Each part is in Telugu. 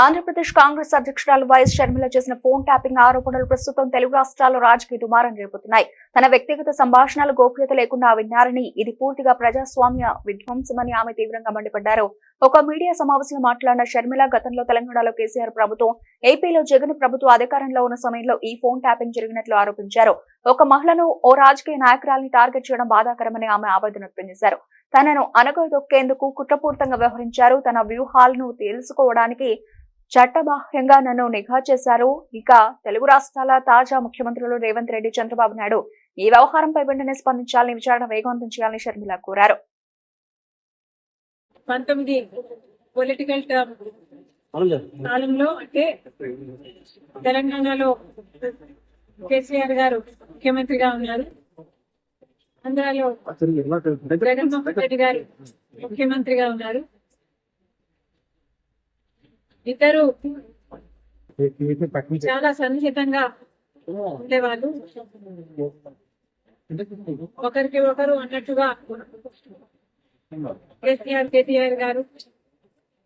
ఆంధ్రప్రదేశ్ కాంగ్రెస్ అధ్యక్షురాలు వైఎస్ షర్మిల చేసిన ఫోన్ ట్యాపింగ్ ఆరోపణలు ప్రస్తుతం తెలుగు రాష్ట్రాల్లో రాజకీయ దుమారం రేపుతున్నాయి. తన వ్యక్తిగత సంభాషణలు గోప్యత లేకుండా విన్నారని ఇది పూర్తిగా ప్రజాస్వామ్య విధ్వంసమని ఆమె తీవ్రంగా మండిపడ్డారు. ఒక మీడియా సమావేశంలో మాట్లాడిన షర్మిల గతంలో తెలంగాణలో కేసీఆర్ ప్రభుత్వం ఏపీలో జగన్ ప్రభుత్వం అధికారంలో ఉన్న సమయంలో ఈ ఫోన్ ట్యాపింగ్ జరిగినట్లు ఆరోపించారు. ఒక మహిళను ఓ రాజకీయ నాయకురాల్ని టార్గెట్ చేయడం బాధాకరమని ఆమె ఆవేదన వ్యక్తం చేశారు. తనను అనగదొక్కేందుకు కుట్రపూరితంగా వ్యవహరించారు. తన వ్యూహాలను తెలుసుకోవడానికి చట్టబాహ్యంగా నన్ను నిఘా చేశారు. ఇక తెలుగు రాష్ట్రాల తాజా ముఖ్యమంత్రులు రేవంత్ రెడ్డి చంద్రబాబు నాయుడు ఈ వ్యవహారంపై వెంటనే స్పందించాలని విచారణ వేగవంతం చేయాలని షర్మిల కోరారు. పంతొమ్మిది పొలిటికల్ టర్మ్ కాలంలో అంటే తెలంగాణలో కేసీఆర్ గారు ముఖ్యమంత్రిగా ఉన్నారు. ఆంధ్రాలో జగన్మోహన్ రెడ్డి గారు ముఖ్యమంత్రిగా ఉన్నారు. ఇద్దరు చాలా సన్నిహితంగా ఉండేవాళ్ళు. ఒకరికి ఒకరు అన్నట్టుగా కేసీఆర్ కేటీఆర్ గారు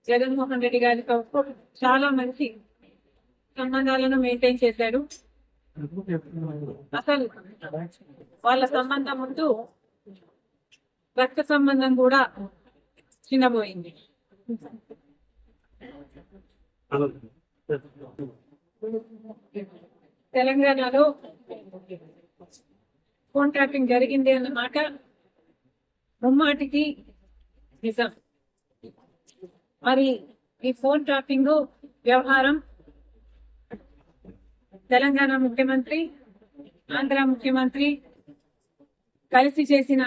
జగన్మోహన్ రెడ్డి గారితో చాలా మంచి సంబంధాలను మెయింటైన్ చేశాడు అసలు వాళ్ళ సంబంధం ముందు రక్త సంబంధం కూడా చిన్నబోయింది. తెలంగాణలో ఫోన్ ట్యాపింగ్ జరిగింది అన్నమాట ముమ్మాటికి నిజం. మరి ఈ ఫోన్ ట్యాపింగ్ వ్యవహారం తెలంగాణ ముఖ్యమంత్రి ఆంధ్ర ముఖ్యమంత్రి కలిసి చేసిన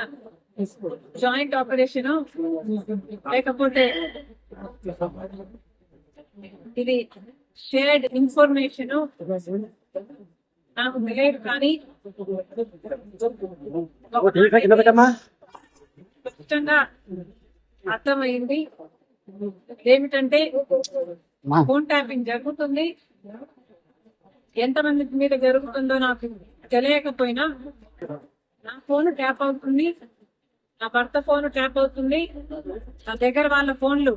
జాయింట్ ఆపరేషన్ లేకపోతే ఇది షేర్డ్ ఇన్ఫర్మేషన్ నాకు తెలియదు కానీ స్పష్టంగా అర్థమైంది. ఏమిటంటే ఫోన్ ట్యాపింగ్ జరుగుతుంది. ఎంతమంది మీద జరుగుతుందో నాకు తెలియకపోయినా నా ఫోన్ ట్యాప్ అవుతుంది. నా భర్త ఫోన్ ట్యాప్ అవుతుంది. నా దగ్గర వాళ్ళ ఫోన్లు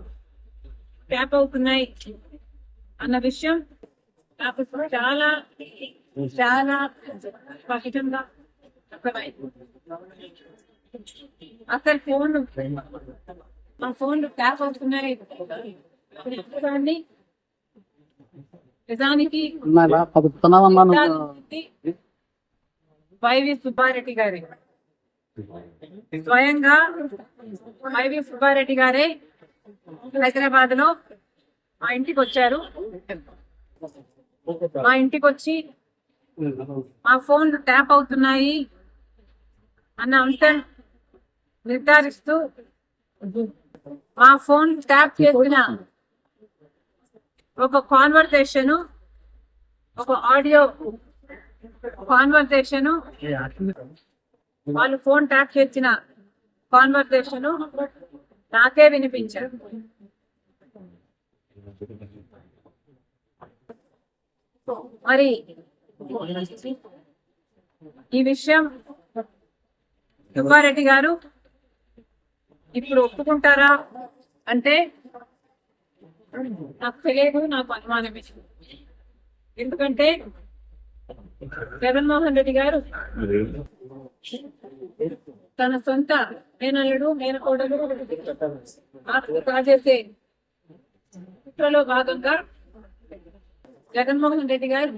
ట్యాప్ అవుతున్నాయి. అన్న విషయం నాకు చాలా చాలా స్పష్టంగా అసలు ఫోన్ మా ఫోన్లు ట్యాప్ అవుతున్నాయి. నిజానికి వైవి సుబ్బారెడ్డి గారి. స్వయంగా వైవి సుబ్బారెడ్డి గారే హైదరాబాద్లో మా ఇంటికి వచ్చారు. మా ఇంటికి వచ్చి మా ఫోన్లు ట్యాప్ అవుతున్నాయి అన్న అంశం నిర్ధారిస్తూ మా ఫోన్ ట్యాప్ చేసిన ఒక కాన్వర్సేషన్ ఒక ఆడియో కాన్వర్సేషన్ వాళ్ళు ఫోన్ ట్యాప్ చేసిన కాన్వర్సేషన్ నాకే వినిపించారు మరి ఈ విషయం సుబ్బారెడ్డి గారు ఇప్పుడు ఒప్పుకుంటారా అంటే నాకు తెలియదు నాకు అనుమానమే ఎందుకంటే జగన్మోహన్ రెడ్డి గారు తన సొంత మేనల్లుడు మేనకోడలు ఆత్మ కాజేసే కుట్రలో భాగంగా జగన్మోహన్ రెడ్డి గారు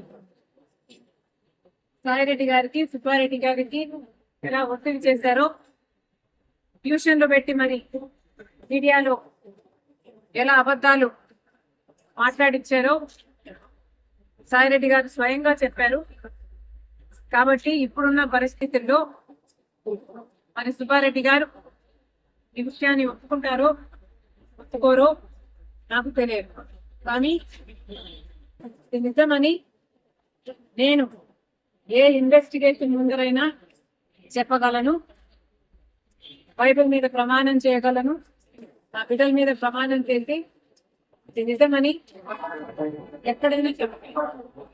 సాయిరెడ్డి గారికి సుబ్బారెడ్డి గారికి ఎలా ఒత్తిడి చేశారో ట్యూషన్లో పెట్టి మరి మీడియాలో ఎలా అబద్ధాలు మాట్లాడించారో సాయిరెడ్డి గారు స్వయంగా చెప్పారు. కాబట్టి ఇప్పుడున్న పరిస్థితుల్లో మరి సుబ్బారెడ్డి గారు ఈ విషయాన్ని ఒప్పుకుంటారో ఒప్పుకోరో నాకు తెలియదు. కానీ ఇది నిజమని నేను ఏ ఇన్వెస్టిగేషన్ ముందరైనా చెప్పగలను బైబిల్ మీద ప్రమాణం చేయగలను నా బిడ్డల మీద ప్రమాణం చేసి ఇది నిజమని ఎక్కడైనా చెప్పగలను.